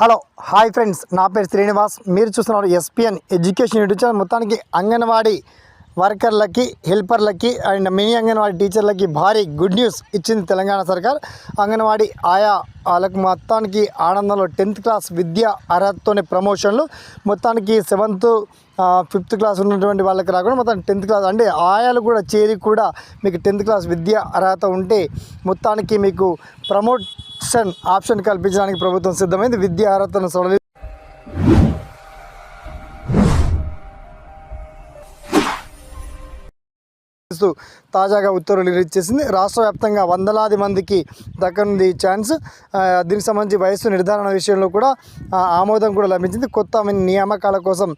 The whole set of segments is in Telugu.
Hello hi friends. నా పేరు శ్రీనివాస్. మీరు చూస్తున్నారు ఎస్పిఎన్ ఎడ్యుకేషన్ యూట్యూబ్ ఛానల్. మొత్తానికి అంగన్వాడీ వర్కర్లకి హెల్పర్లకి అండ్ మినీ అంగన్వాడీ టీచర్లకి భారీ గుడ్ న్యూస్ ఇచ్చింది తెలంగాణ సర్కార్. అంగన్వాడీ ఆయా వాళ్ళకు మొత్తానికి ఆనందంలో టెన్త్ క్లాస్ విద్య అర్హతతోనే ప్రమోషన్లు. మొత్తానికి సెవెంత్ ఫిఫ్త్ క్లాస్ ఉన్నటువంటి వాళ్ళకి రాకుండా మొత్తం టెన్త్ క్లాస్ అంటే ఆయాలు కూడా చేరి కూడా మీకు టెన్త్ క్లాస్ విద్య అర్హత ఉంటే మొత్తానికి మీకు ప్రమోషన్ ఆప్షన్ కల్పించడానికి ప్రభుత్వం సిద్ధమైంది. విద్యా అర్హతను సడలి ఇస్తూ తాజాగా ఉత్తర్వులు రిలీజ్ చేసింది. రాష్ట్ర వ్యాప్తంగా వందలాది మందికి దక్కనుంది ఛాన్స్. దీనికి సంబంధించి వయస్సు నిర్ధారణ విషయంలో కూడా ఆమోదం కూడా లభించింది. కొత్త నియామకాల కోసం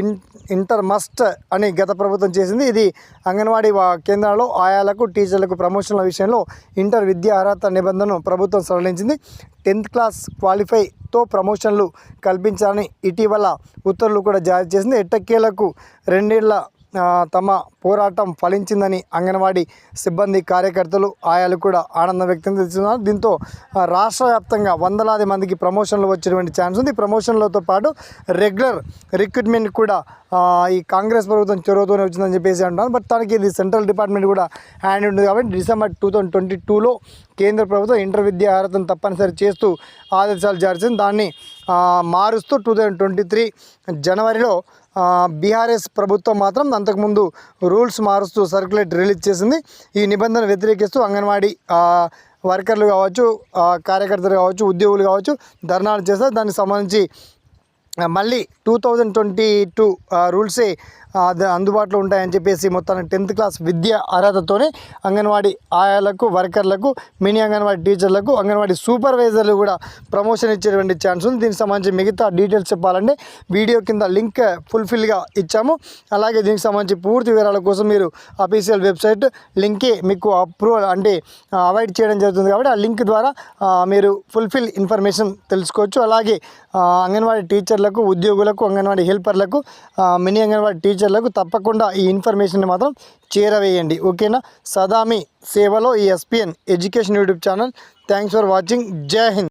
ఇన్ ఇంటర్ మస్ట్ అని గత ప్రభుత్వం చేసింది. ఇది అంగన్వాడీ కేంద్రాల్లో ఆయాలకు టీచర్లకు ప్రమోషన్ల విషయంలో ఇంటర్ విద్యా అర్హత నిబంధనను ప్రభుత్వం సడలించింది. టెన్త్ క్లాస్ క్వాలిఫైతో ప్రమోషన్లు కల్పించాలని ఇటీవల ఉత్తర్వులు కూడా జారీ చేసింది. ఎట్టకేలకు రెండేళ్ళ తమ పోరాటం ఫలించిందని అంగన్వాడీ సిబ్బంది కార్యకర్తలు ఆయాలు కూడా ఆనందం వ్యక్తం చేస్తున్నారు. దీంతో రాష్ట్ర వ్యాప్తంగా వందలాది మందికి ప్రమోషన్లు వచ్చేటువంటి ఛాన్స్ ఉంది. ప్రమోషన్లతో పాటు రెగ్యులర్ రిక్రూట్మెంట్ కూడా ఈ కాంగ్రెస్ ప్రభుత్వం చొరవతోనే వచ్చిందని చెప్పేసి అంటున్నాను బట్ తనకి ఇది సెంట్రల్ డిపార్ట్మెంట్ కూడా హ్యాండ్ ఉంది కాబట్టి డిసెంబర్ టూ థౌజండ్ ట్వంటీ టూలో కేంద్ర ప్రభుత్వం ఇంటర్ విద్యా అర్హతను తప్పనిసరి చేస్తూ ఆదేశాలు జారీ చేసింది దాన్ని మారుస్తూ టూ థౌజండ్ ట్వంటీ త్రీ జనవరిలో బీఆర్ఎస్ ప్రభుత్వం మాత్రం అంతకుముందు రూల్స్ మారుస్తూ సర్క్యులేట్ రిలీజ్ చేసింది. ఈ నిబంధన వ్యతిరేకిస్తూ అంగన్వాడీ వర్కర్లు కావచ్చు కార్యకర్తలు కావచ్చు ఉద్యోగులు కావచ్చు ధర్నాలు చేస్తారు. దానికి సంబంధించి మళ్ళీ టూ థౌజండ్ ట్వంటీ టూ రూల్సే అందుబాటులో ఉంటాయని చెప్పేసి మొత్తానికి టెన్త్ క్లాస్ విద్య అర్హతతోనే అంగన్వాడీ ఆయాలకు వర్కర్లకు మినీ అంగన్వాడీ టీచర్లకు అంగన్వాడీ సూపర్వైజర్లు కూడా ప్రమోషన్ ఇచ్చేటువంటి ఛాన్స్ ఉంది. దీనికి సంబంధించి మిగతా డీటెయిల్స్ చెప్పాలంటే వీడియో కింద లింక్ ఫుల్ఫిల్గా ఇచ్చాము. అలాగే దీనికి సంబంధించి పూర్తి వివరాల కోసం మీరు అఫీషియల్ వెబ్సైట్ లింకే మీకు అప్రూవల్ అంటే అవాయిడ్ చేయడం జరుగుతుంది కాబట్టి ఆ లింక్ ద్వారా మీరు ఫుల్ఫిల్ ఇన్ఫర్మేషన్ తెలుసుకోవచ్చు. అలాగే అంగన్వాడీ టీచర్లకు ఉద్యోగులకు అంగన్వాడీ హెల్పర్లకు మినీ అంగన్వాడీ టీచర్ ఆఫీసర్లకు తప్పకుండా ఈ ఇన్ఫర్మేషన్ మాత్రం చేరవేయండి. ఓకేనా? సదామి సేవలో ఈ SPN education YouTube channel. Thanks for watching. జై హింద్.